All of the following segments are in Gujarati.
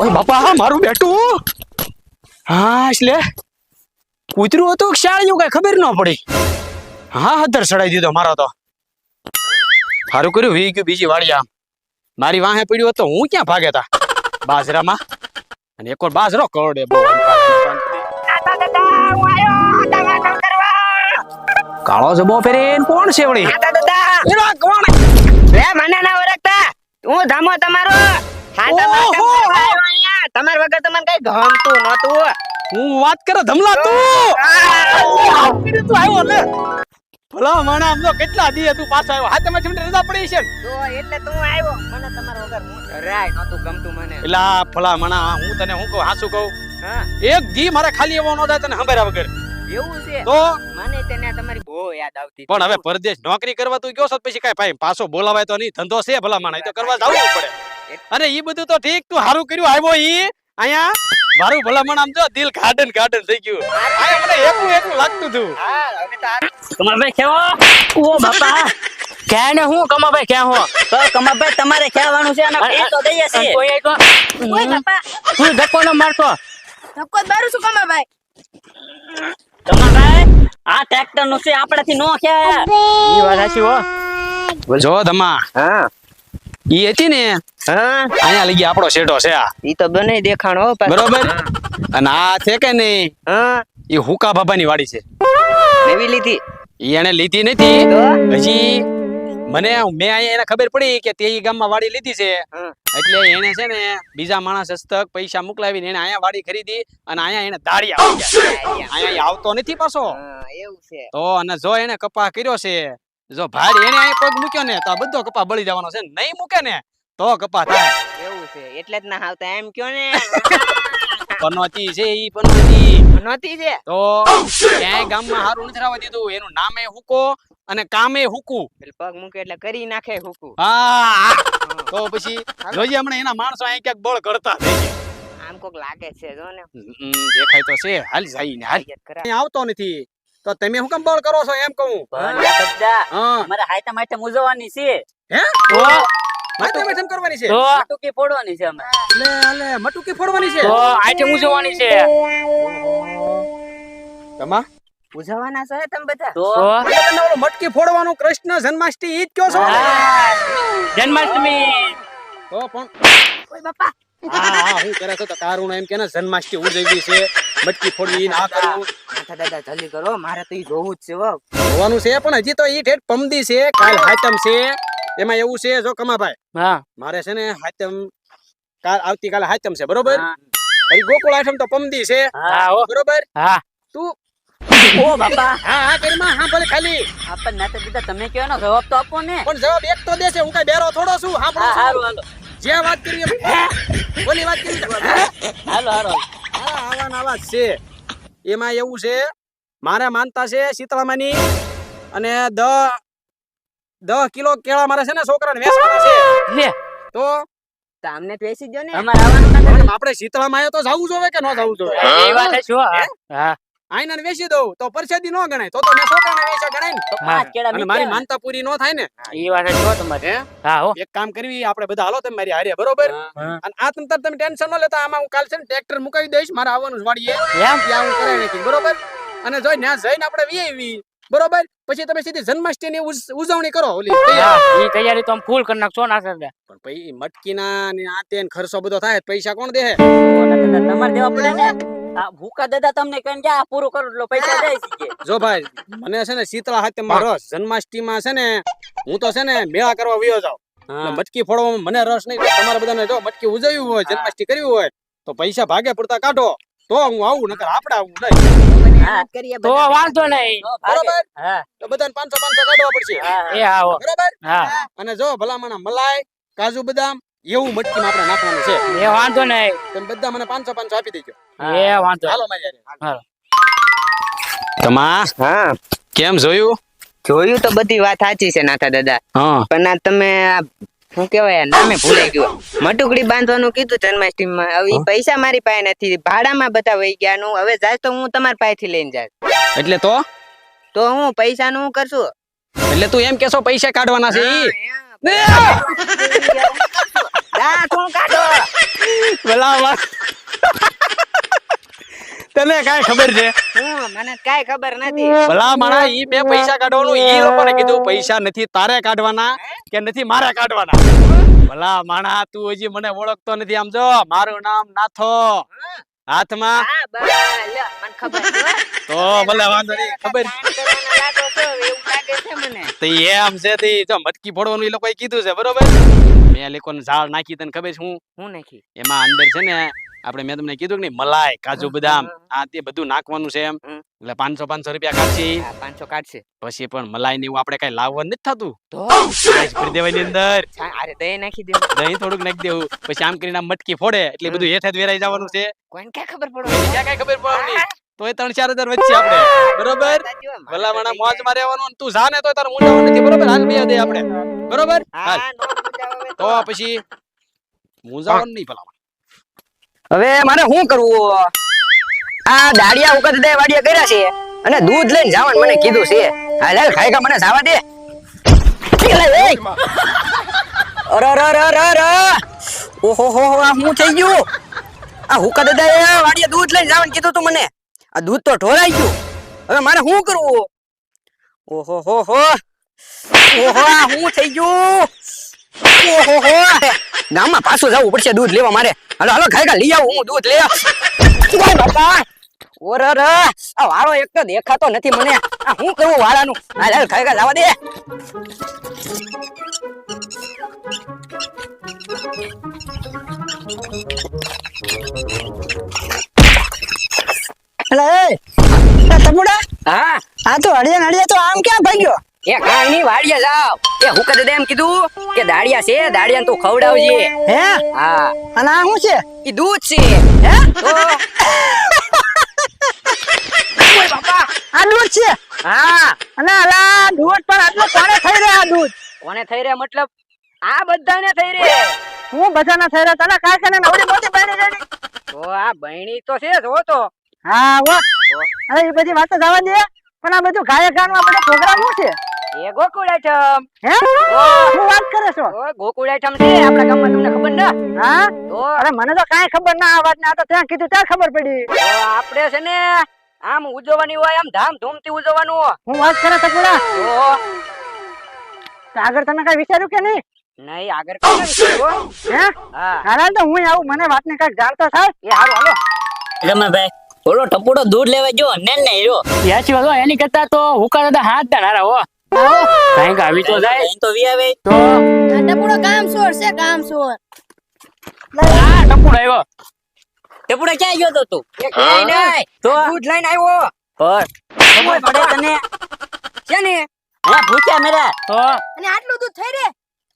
ઓય બાપા મારું બેટું. હા એટલે કૂતરું હતું શાળિયું કઈ ખબર ન પડી. હા હદર સડાઈ દીધો મારો તો. સારું કર્યું વી ગયું બીજી વાળી આમ. મારી વાહે પડ્યું હતો હું ક્યાં ભાગે તા? બાજરામાં. અને એક બાજરો કરોડે બહુ કાળો જબો ફેરીન કોણ છે વળી કોણ? લે મને ના ઓળખતા. હું ધામો તમારો. હાથા તમાર વગર તો મને કઈ ગમતું નતું હું. વાત કરો ધમલા તું! તું આવ્યો લે. ભલા માણા આમ તો કેટલા દી તું પાછો આવ્યો? હાથે માં રજા પડી છે તો એટલે તું આવ્યો. મને તમાર વગર હું જરાય નતું ગમતું મને. એલા ભલા માણા હું તને હું કહું હાસુ કહું? હા. એક દી મારે ખાલી એવો ન થાય તને હંભેરા વગર. એવું છે? તો? મને તેને તમારી બહુ યાદ આવતી પણ હવે પરદેશ નોકરી કરવા તું ગયો છો પછી કાઈ ભાઈ પાછો બોલાવાય તો નહીં. ધંધો છે ભલા માણા એ તો કરવા જવું પડે. અને ઈ બધું તો ઠીક તું હારું કર્યું આવ્યો ઈ. અહીંયા મારું ભલામણ આમ જો દિલ ગાર્ડન ગાર્ડન થઈ ગયું. આયા મને એકલું એકલું લાગતું હતું. આ- કમાભાઈ કેવો? ઓ બાપા. ક્યાં હું કમાભાઈ ક્યાં હો? તો કમાભાઈ તમારે કહેવાનું છે અને એ તો દઈએ છે કોઈ આઈ તો ઓય બાપા. તું ધક્કો ન મારતો. ધક્કો મારું છું કમાભાઈ. કમાભાઈ આ ટ્રેક્ટરનું છે આપણાથી નો ક્યાં ઈ વાત સાચી હો. જો ધમા. હા. ઈ હતી ને? હા. અહીંયા લઈ ગયા આપણો શેઠો છે આ. ઈ તો બને દેખાણો બરોબર? અને આ છે કે નહીં? હા. એ હુકા બાબાની વાડી છે. નવી લીધી. ઈ એને લીધી નથી હજી મને મેં અહીંયા એને ખબર પડી કે તે ઈ ગામમાં વાડી લીધી છે. એટલે એને છે ને બીજા માણસ હસ્તક પૈસા મોકલાવીને એને અહીંયા વાડી ખરીદી અને અહીંયા એને દાડી આવી અહીંયા આવતો નથી પાછો. એવું છે. તો અને જો એને કપા કર્યો છે જો ભાઈ એને અહીં પગ મૂક્યો ને તો આ બધો કપા બળી જવાનો છે નહીં મૂકે ને તો કપા થાય. એવું છે એટલે જ ના આવતા એમ કયો ને. પનોતી છે ઈ પનોતી. પનોતી છે? તો ક્યાંય ગામમાં હારું નથી રાવા દીધું એનું નામે હુકો અને કામે હુકું. એટલે પગ મૂકે એટલે કરી નાખે હુકુ. હા. તો પછી જોઈએ હમણાં એના માણસો અહીં ક્યાંક બળ કરતા. આમ કોક લાગે છે જો ને. દેખાય તો છે. હાલ જાય ને હાલ આવતો નથી. તો તમે હું કેમ બળ કરો છો? એમ કહું. મારે અમારે હાઈતા માઈટા છે. હે? તો? માથે કરવાની છે? તો? ટૂંકી ફોડવાની છે અમે લે લે મટુકી ફોડવાની છે? તો આઈટમ મુજવવાની છે. તમા? ઉજવવાના છો હે તમે બધા? તો? તમે ઓલો મટકી ફોડવાનું કૃષ્ણ જન્માષ્ટમી ઈ જ કયો છો? જન્માષ્ટમી. તો પણ ઓય બાપા. હા હા હું કરે છો? તો તારું એમ કે ને જન્માષ્ટમી ઉજવવી છે. મટકી ફોડવી ને આ કરવું. દાદા જલ્દી કરો. મારે તો ઈ જોવું જ છે હો. જોવાનું છે પણ હજી તો ઈ ઠેઠ પમદી છે કાલ હાતમ છે. એમાં એવું છે જો કમાભાઈ હા. મારે છે ને હાતમ કાલ આવતીકાલે હાતમ છે બરોબર? હા. ગોકુળ આઠમ તો પમદી છે હા બરોબર? હા. તું ઓ બાપા. હા હા કરીમાં હા ભલે ખાલી. આપણ ના તો દીધા તમે કયો નો જવાબ તો આપો ને. પણ જવાબ એક તો દેશે હું કઈ બેરો થોડો છું હા પણ હારું હાલો. જે વાત કરી એમ ઓલી વાત કરી હાલો હાલો. આવા જ છે. એમાં એવું છે મારે માનતા છે શીતળામાની અને દ દસ કિલો કેળા મારે છે ને છોકરાને વેચવાના છે. લે તો તો અમને તો વેચી દો ને. અમારે આવવાનું આપણે શીતળામાં આયા તો જવું જોવે કે ન જવું જોવે એ વાત છે હો. હા આઈનાને વેચી દઉં તો પરસેદી નો ગણાય. તો તો મેં છોકરાને વેચા ગણાય ને. પાંચ કેળા અને મારી માનતા પૂરી નો થાય ને. એ વાત છે તમારે. હે? હા? એક કામ કરવી આપણે બધા હાલો તમે મારી હારે બરોબર? અને આ તંતર તમે ટેન્શન ન લેતા આમાં હું કાલ છે ને ટ્રેક્ટર મુકાવી દઈશ મારે આવવાનું વાડીએ. એમ? ત્યાં હું કરે નથી બરોબર? અને જોઈ ત્યાં જઈને આપણે વીએવી બરોબર? પછી તમે સીધી જન્માષ્ટમી ની ઉજવણી કરો ઓલી. ઈ તૈયારી તો આમ ફૂલ કરી નાખશો ના સર પણ પછી મટકીના ને આ તે ને ખર્ચો બધો થાય પૈસા કોણ દે તમારે દેવા પડે ને? આ ભૂકા દાદા તમને કહીને કે આ પૂરું કરો એટલે પૈસા જાય છે જો ભાઈ મને છે ને શીતળા હાથમાં રસ જન્માષ્ટમીમાં છે ને હું તો છે ને મેળા કરવા વયો જાઉં. એટલે મટકી ફોડવામાં મને રસ નહીં તમારે બધાને જો મટકી ઉજવ્યું હોય જન્માષ્ટમી કરવી હોય તો પૈસા ભાગે પડતા કાઢો. તો હું આવું નકર આપણે આવું નહીં. તો. વાંધો બરોબર? તો બધાને પાંચસો પાંચસો કાઢવા પડશે. એ હા હો. બરોબર? અને જો ભલામણ મલાઈ કાજુ બદામ એવું મટકીમાં આપણે નાખવાનું છે. એ વાંધો નહીં. તમે બધા મને પાંચસો પાંચસો આપી દેજો. એ વાંધો હાલો મારી હાલો. તમા? હા. કેમ જોયું? જોયું તો બધી વાત સાચી છે નાથા દાદા. પણ આ તમે શું કેવાય નામે ભૂલાઈ ગયું. મટુકડી બાંધવાનું કીધું જન્માષ્ટમીમાં. હવે પૈસા મારી પાસે નથી. ભાડામાં બધા વહી ગયા નું. હવે જાય તો હું તમારા પાસેથી લઈને જાય એટલે તો? તો હું પૈસા નું કરશું? એટલે તું એમ કેસો પૈસા કાઢવાના છે તને કાંઈ ખબર છે? હું મને કાઈ ખબર નથી. ભલા માણા ઈ બે પૈસા કાઢવાનું ઈ લોકોને કીધું પૈસા નથી તારે કાઢવાના કે નથી મારે કાઢવાના? ભલા માણા તું હજી મને ઓળખતો નથી આમ જો. મારું નામ નાથો. હાથમાં. તો ભલે વાંધો નહીં ખબર. તો એમ છે તે જો મટકી ફોડવાનું ઈ લોકોએ કીધું છે બરોબર? મેં લોકોને ઝાડ નાખી તને ખબર છે હું? હું નાખી? એમાં અંદર છે ને આપણે મેં તમને કીધું કે નહીં મલાઈ કાજુ બદામ આ તે બધું નાખવાનું છે એમ. એટલે પાંચસો પાંચસો રૂપિયા કાઢશી પાંચસો કાઢશે. પછી પણ મલાઈ ને એવું આપણે કઈ લાવવાનું નથી થતું. તો? આઈસ ભરી દેવાની અંદર. અરે દહીં નાખી દેવું. દહીં થોડુંક નાખી દેવું. પછી આમ કરીને મટકી ફોડે. એટલે બધું હેઠે વેરાઈ જવાનું છે. કોઈને ક્યાં ખબર પડે? ક્યાં કઈ ખબર પડવાની તો એ ત્રણ ચાર હજાર વચ્ચે આપણે. બરોબર? ભલા માણા મોજમાં રહેવાનું તું જાને તો તારે મૂંઝાવાનું નથી. બરોબર? હાલ બે દે આપણે. બરોબર? હાલ. તો. પછી મૂંઝાવાનું નહીં ભલા હવે મારે શું કરવું? આ દાડિયા ઉકત દે વાડિયા કર્યા છે અને દૂધ લઈને જવાનું મને કીધું છે. હાલ હાલ, ખાઈ મને જવા દે! અરે અરે અરે. અરે ઓહો, હો હો, આ શું થઈ ગયું? આ હુકા દાદા વાડિયા દૂધ લઈને જવાનું કીધું તું મને. આ દૂધ તો ઢોળાઈ ગયું. હવે મારે શું કરવું? ઓહો, હો હો. ઓહો, આ થઈ ગયું? ઓહો હો ગામમાં પાછું જવું પડશે દૂધ લેવા મારે. હાલો હાલો ખાઈ લઈ આવું હું દૂધ લઈ આવું. બાપા. ઓર આ વાળો એક તો દેખાતો નથી મને. આ શું કરવું વાળાનું? હાલ હાલ ખાઈ જવા દે. હા? આ તો હળિયા હળિયા તો આમ ક્યાં ભાગ્યો? એ કાંઈ વાડીએ જાવ એ હું કદે એમ કીધું કે દાડિયા છે દાડિયા તું ખવડાવજે. હે? હા. અને આ શું છે? ઈ દૂધ છે. હે? ઓય બાપા આ દૂધ છે? હા. અને આલા દૂધ પર આટલો કોને થઈ રહ્યા દૂધ? કોને થઈ રહ્યા? મતલબ આ બધાને થઈ રે હું બધાને થઈ રહ્યા? તને કાંઈ કને નવરી મોટી બની રહી તો આ બહેણી તો છે જો તો. હા હો. અરે એ બધી વાતો જવા દે. પણ આ બધું ગાયક ગાનમાં બધો પ્રોગ્રામ શું છે? એ ગોકુળ આઈટમ હે શું વાત કરે છો? ઓ ગોકુળાઠમ છે આપણા ગામમાં તમને ખબર ના? હા? તો અરે મને તો કાંઈ ખબર ના આ વાત ના તો ત્યાં કીધું ત્યાં ખબર પડી. તો આપણે છે ને આમ ઉજવવાની હોય આમ ધામ ધૂમથી ઉજવવાનું હું વાત કરે તપુડા પૂરા ઓ આગળ તમે કઈ વિચાર્યું કે નહીં? નહીં આગળ કઈ વિચાર્યું હે? હા. હાલ તો હું આવું મને વાતને કઈ જાણતો થાય એ હારું હાલો. રમાભાઈ ઓલો ટપુડો દૂધ લેવા જો ને ને યાચી વાગો એની કરતા તો હુકા દાદા હાથ દા નારા હો. કાંઈ આવી તો જાય. તો વી આવે. તો ટપુડો કામ સોર છે કામ સોર. આ ટપુડો આવ્યો. ટપુડો ક્યાં ગયો તો તું? એ નહીં. તો દૂધ લઈને આવ્યો. પર. ખબર પડે તને. છે ને? હા ભૂખ્યા મેરા. તો અને આટલું દૂધ થઈ રે?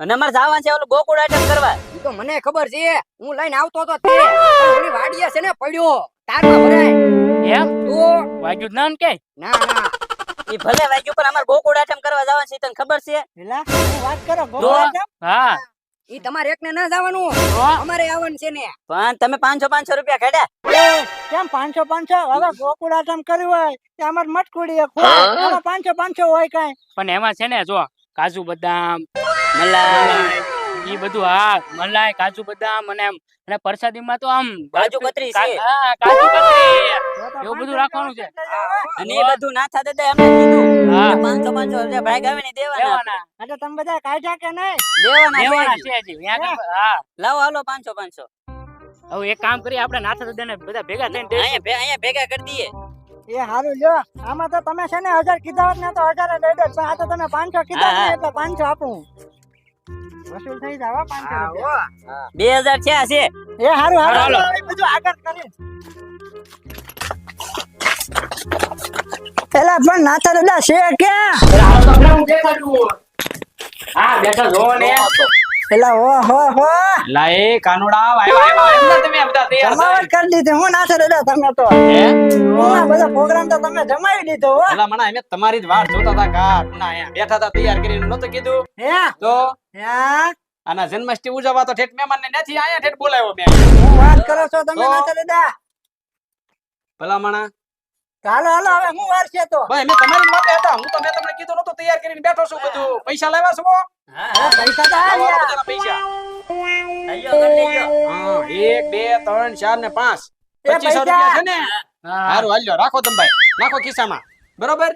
અને અમારે જવાનું છે ઓલું ગોકુળ આઈટમ કરવા. તો મને ખબર છે. હું લઈને આવતો હતો તે. ઓલી વાડીએ છે ને પડ્યો. તારમાં ભરાય. એમ? તો વાગ્યું ને કે ના ના. ઈ ભલે વાગ્યું પણ અમાર ગોકુળ આઈટમ કરવા જવાનું છે તને ખબર છે? એલા હું વાત કરો ગોવા હા. ઈ તમારે એકને ના જવાનું. અમારે આવવાનું છે ને. પણ તમે પાંચસો પાંચસો રૂપિયા કાઢ્યા કેમ પાંચસો પાંચસો? હવે ગોકુળ આટમ કર્યું હોય તે અમાર મટકુડી એક હોય એમાં પાંચસો પાંચસો હોય કાઈ. પણ એમાં છે ને જો કાજુ બદામ મલાઈ. ઈ બધું હા મલાઈ કાજુ બદામ અને એમ અને પ્રસાદીમાં તો આમ કાજુ કતરી છે. હા કાજુ કતરી. એવું બધું રાખવાનું છે. અને એ બધું ના થાતે તો એમને કીધું હા. પાંચસો પાંચસો રૂપિયા ભાઈ ગાવે ને દેવાના. એટલે તમે બધા કાઢ્યા કે નહીં? દેવાના દેવાના છે જી ત્યાં હા. લાવો હાલો પાંચસો પાંચસો. હવે એક કામ કરીએ આપણે નાથા દાદાને બધા ભેગા થઈને અહીંયા અહીંયા ભેગા કરી દઈએ. એ હારું લ્યો. આમાં તો તમે છે ને હજાર કીધા હોત ને તો હજાર લઈ દે. આ તો તમે પાંચસો કીધા. એટલે પાંચસો આપું. વસૂલ થઈ જાવ હો પાંચસો રૂપિયા. બે હજાર થયા છે. એ હારું હારું. બધું આગળ કરીશ પેલા પણ નાથા દાદા છે કે? હા બેઠા જોવો ને. પેલા ઓ હો હો. લાય કાનુડા વાય વાય તમે જમાવટ કરી દીધી. હું નાથા દાદા તમે તો. હે? બધા પ્રોગ્રામ તો તમે જમાવી દીધો હો. પેલા મણા અમે તમારી જ વાત જોતા હતા કા ના અહીંયા બેઠા હતા તૈયાર કરીને નહોતું કીધું. હે? તો? હા? આના જન્માષ્ટમી ઉજવવા તો ઠેઠ મહેમાન ને નથી આયા ઠેઠ બોલાવ્યો મેં. હું વાત કરો છો તમે? નાથા દાદા. ભલા માણા. હાલો હાલો હવે હું વાર છે તો. ભાઈ મેં તમારી માટે હતા. હું તો મેં તમને કીધું નતું તૈયાર કરીને બેઠો છું બધું. પૈસા લાવ્યા છો? પૈસા તો લાવો પૈસા. હા એક બે ત્રણ ચાર ને પાંચ. પચીસો રૂપિયા છે ને? સારું હાલ્યો. રાખો તમે ભાઈ. નાખો ખિસ્સામાં. બરોબર?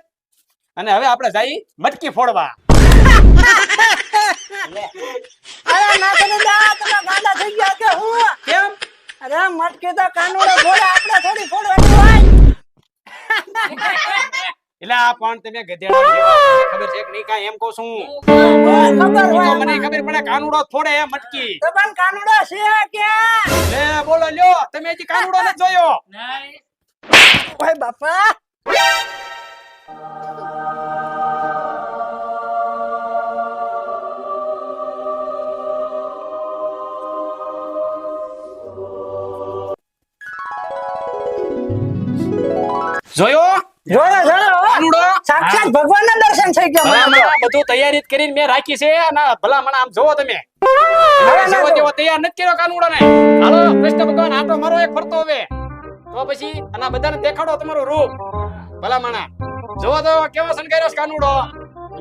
અને હવે આપણે જઈ મટકી ફોડવા. અરે ના તો દાદા તમે ગાંડા થઈ ગયા કે હું? કેમ? અરે મટકી તો કાનુડો ફોડે એટલે આ પણ તમે ગધેડા જેવા ખબર છે કે નહીં? કાંઈ એમ કહું છું. ખબર હોય મને ખબર પડે કાનુડો થોડે મટકી. તો કાનુડો છે કે લે બોલો લ્યો તમે હજી કાનુડો ન જોયો. ઓય બાપા. જોયો? જોયો સાક્ષાત ભગવાનના દર્શન થઈ ગયા. બધું તૈયારી કરીને મેં રાખી છે અને ભલા મને આમ જોવો તમે. તૈયાર નથી કર્યો કાનુડો ને હાલો કૃષ્ણ ભગવાન આટો મારો એક ફરતો હવે. તો પછી અને બધાને દેખાડો તમારું રૂપ. ભલા મણા જોવો તો કેવો શણગાર્યો છે કાનુડો.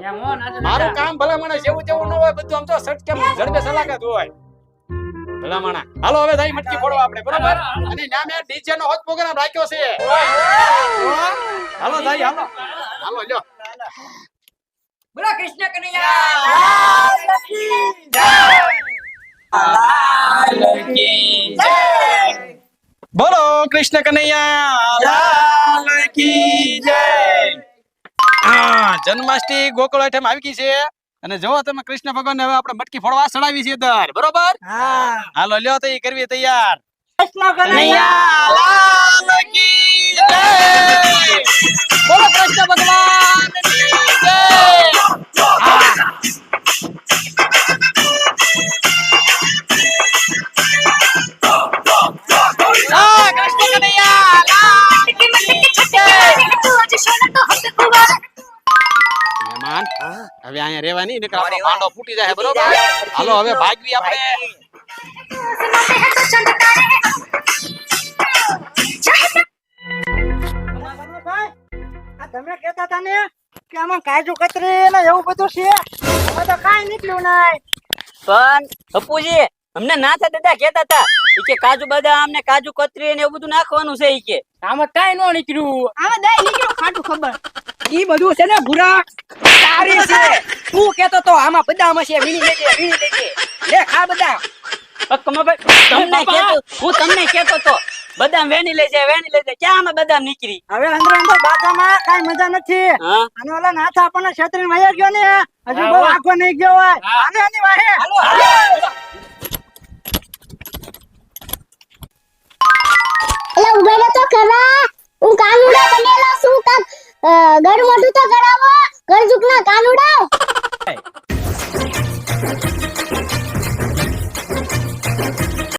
એમ હો, ના તો મારું કામ ભલા મણા જેવું તેવું ન હોય બધું આમ તો સટકે ઝડપે સલાકત હોય. ભલા મણા હાલો હવે જાય મટકી ફોડવા આપણે બરોબર? અને ના મેં ડીજે નો હોત પ્રોગ્રામ રાખ્યો છે. હાલો હાલો. હાલો લ્યો. બોલો કૃષ્ણ કનૈયા. બોલો કૃષ્ણ કનૈયા. લાલ કી જય હા જન્માષ્ટમી ગોકુળ આઠમ આવી ગઈ છે. અને જો તમે કૃષ્ણ ભગવાન હવે આપણે મટકી ફોડવા ચડાવી છે દર. બરોબર? હા. હાલો લ્યો તો એ કરવી તૈયાર. કૃષ્ણ કનૈયા. લાલ કી જય બોલો કૃષ્ણ ભગવાન કી જય હા કૃષ્ણ કનૈયા મહેમાન હવે અહીંયા રહેવાની નકર આપણો ભાંડો ફૂટી જાય બરોબર હાલો હવે ભાગવી આપણે તમે કહેતા હતા ને કે આમાં કાજુ કતરી ને એવું બધું છે. હવે તો કાંઈ નીકળ્યું નહીં. પણ અપુજી અમને નાથા દાદા કેતા હતા. કે કાજુ બદામ ને કાજુ કતરી ને એવું બધું નાખવાનું છે કે. આમાં કાઈ નો નીકળ્યું. આમાં દહીં નીકળ્યું ખાટું ખબર. ઈ બધું છે ને ભૂરા તારી છે. તું કેતો તો આમાં બદામ છે વીણી લેજે વીણી લેજે. લે ખા બદામ. કમાભાઈ તમને કેતો હું તમને કેતો તો. બદામ વેણી લેજે વેણી લેજે. ક્યાં અમે બદામ નીકળી? હવે અંદર અંદર બાધામાં કઈ મજા નથી. અને ઓલા નાથ આપણને છત્રી વયા ગયો ને. હજુ બહુ આખો નહીં ગયો હોય. આને આની વાહે. એટલે ઉભેલો તો ખરા. હું કાનુડા બનેલો છું. કાક અ, મોટું તો કરાવો ઘર જુકના કાનુડા